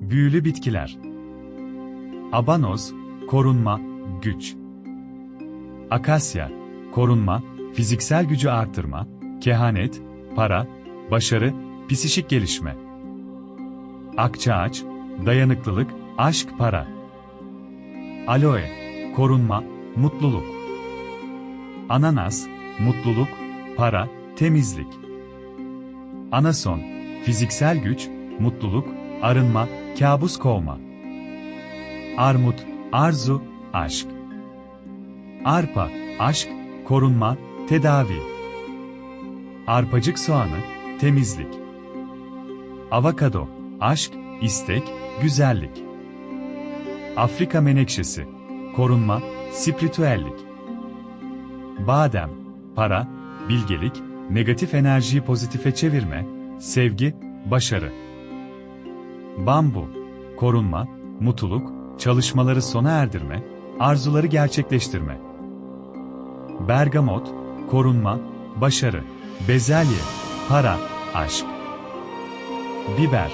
Büyülü bitkiler. Abanoz, korunma, güç. Akasya, korunma, fiziksel gücü artırma, kehanet, para, başarı, psişik gelişme. Akçaağaç, dayanıklılık, aşk, para. Aloe, korunma, mutluluk. Ananas, mutluluk, para, temizlik. Anason, fiziksel güç, mutluluk, arınma, kabus kovma. Armut, arzu, aşk. Arpa, aşk, korunma, tedavi. Arpacık soğanı, temizlik. Avokado, aşk, istek, güzellik. Afrika menekşesi, korunma, spiritüellik. Badem, para, bilgelik, negatif enerjiyi pozitife çevirme, sevgi, başarı. Bambu, korunma, mutluluk, çalışmaları sona erdirme, arzuları gerçekleştirme. Bergamot, korunma, başarı, bezelye, para, aşk. Biber,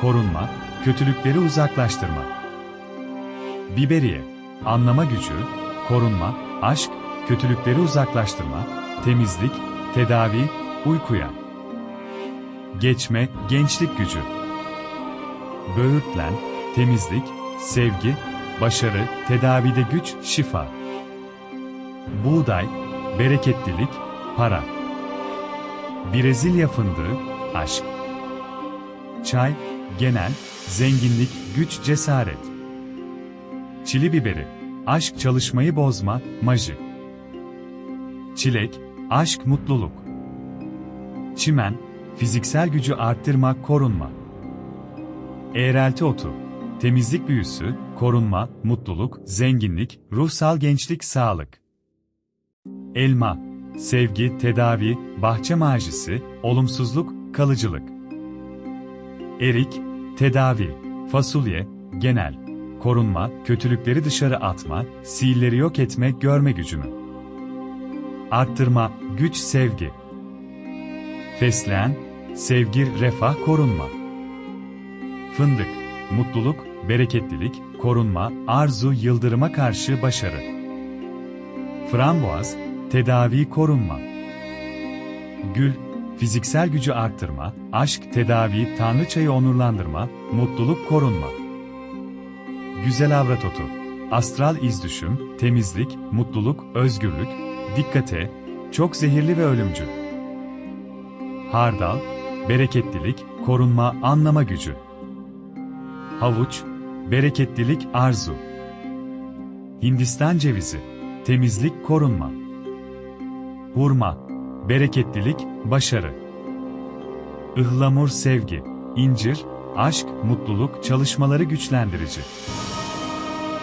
korunma, kötülükleri uzaklaştırma. Biberiye, anlama gücü, korunma, aşk, kötülükleri uzaklaştırma, temizlik, tedavi, uykuya. Geçme, gençlik gücü. Böğürtlen, temizlik, sevgi, başarı, tedavide güç, şifa. Buğday, bereketlilik, para. Brezilya fındığı, aşk. Çay, genel, zenginlik, güç, cesaret. Çili biberi, aşk çalışmayı bozma, maji. Çilek, aşk mutluluk. Çimen, fiziksel gücü arttırma, korunma. Eğrelti otu, temizlik büyüsü, korunma, mutluluk, zenginlik, ruhsal gençlik, sağlık. Elma, sevgi, tedavi, bahçe majisi, olumsuzluk, kalıcılık. Erik, tedavi, fasulye, genel, korunma, kötülükleri dışarı atma, sihirleri yok etme, görme gücünü. Arttırma, güç, sevgi. Fesleğen, sevgi, refah, korunma. Fındık, mutluluk, bereketlilik, korunma, arzu, yıldırıma karşı başarı. Frambuaz, tedavi, korunma. Gül, fiziksel gücü arttırma, aşk, tedavi, tanrıçayı onurlandırma, mutluluk, korunma. Güzel avrat otu, astral izdüşüm, temizlik, mutluluk, özgürlük, dikkate, çok zehirli ve ölümcül. Hardal, bereketlilik, korunma, anlama gücü. Havuç, bereketlilik, arzu. Hindistan cevizi, temizlik, korunma. Hurma, bereketlilik, başarı. Ihlamur, sevgi, incir, aşk, mutluluk, çalışmaları güçlendirici.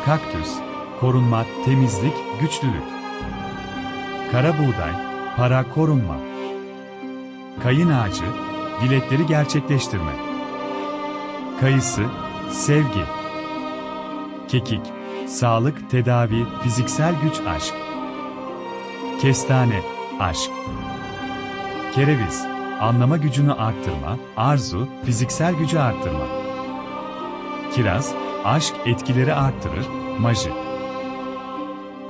Kaktüs, korunma, temizlik, güçlülük. Kara buğday, para, korunma. Kayın ağacı, dilekleri gerçekleştirme. Kayısı, sevgi. Kekik, sağlık, tedavi, fiziksel güç, aşk. Kestane, aşk. Kereviz, anlama gücünü arttırma, arzu, fiziksel gücü arttırma. Kiraz, aşk etkileri arttırır, maji.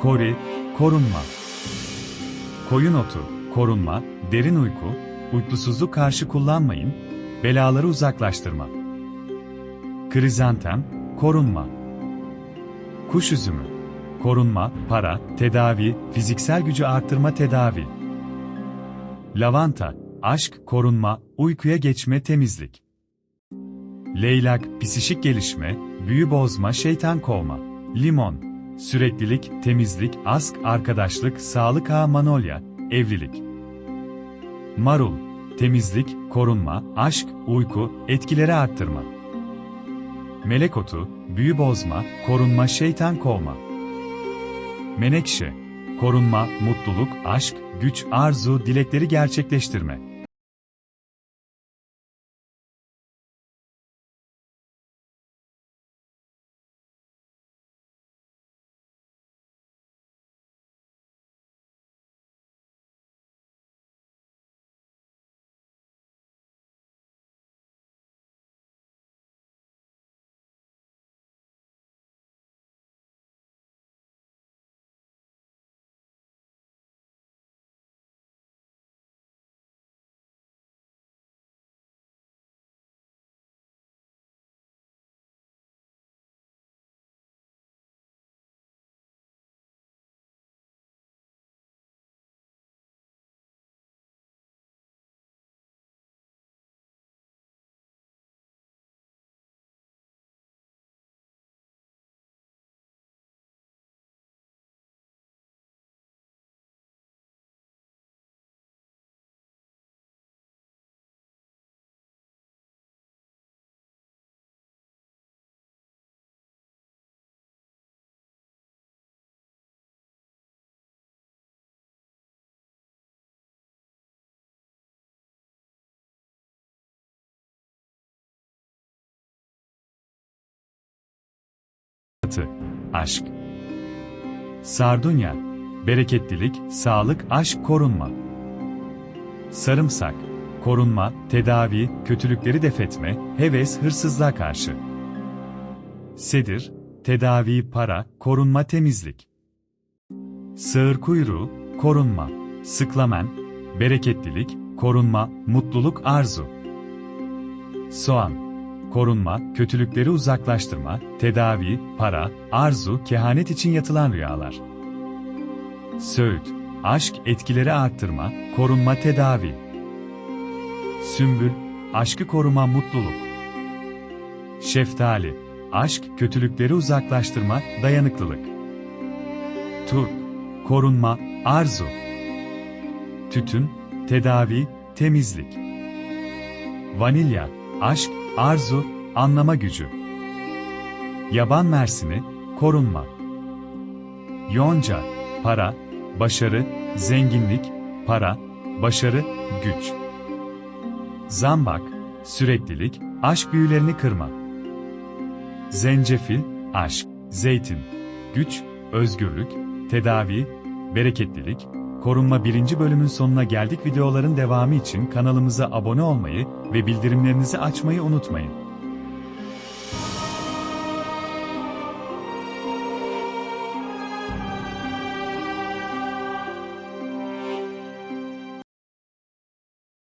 Kori, korunma. Koyun otu, korunma, derin uyku, uykusuzluk karşı kullanmayın, belaları uzaklaştırma. Krizantem, korunma. Kuş üzümü, korunma, para, tedavi, fiziksel gücü arttırma tedavi. Lavanta, aşk, korunma, uykuya geçme, temizlik. Leylak, psişik gelişme, büyü bozma, şeytan kovma. Limon, süreklilik, temizlik, ask, arkadaşlık, sağlık ağı, manolya, evlilik. Marul, temizlik, korunma, aşk, uyku, etkileri arttırma. Melek otu, büyü bozma, korunma, şeytan kovma. Menekşe, korunma, mutluluk, aşk, güç, arzu, dilekleri gerçekleştirme. Altı, Aşk. Sardunya. Bereketlilik, sağlık, aşk, korunma. Sarımsak. Korunma, tedavi, kötülükleri defetme, heves, hırsızlığa karşı. Sedir. Tedavi, para, korunma, temizlik. Sığır kuyruğu, korunma. Sıklamen, bereketlilik, korunma, mutluluk, arzu. Soğan, korunma, kötülükleri uzaklaştırma, tedavi, para, arzu, kehanet için yatılan rüyalar. Söğüt, aşk, etkileri arttırma, korunma, tedavi. Sümbül, aşkı koruma, mutluluk. Şeftali, aşk, kötülükleri uzaklaştırma, dayanıklılık. Turp, korunma, arzu. Tütün, tedavi, temizlik. Vanilya, aşk, arzu, anlama gücü. Yaban mersini, korunma. Yonca, para, başarı, zenginlik, para, başarı, güç. Zambak, süreklilik, aşk büyülerini kırma. Zencefil, aşk, zeytin, güç, özgürlük, tedavi, bereketlilik, korunma birinci bölümün sonuna geldik videoların devamı için kanalımıza abone olmayı ve bildirimlerinizi açmayı unutmayın.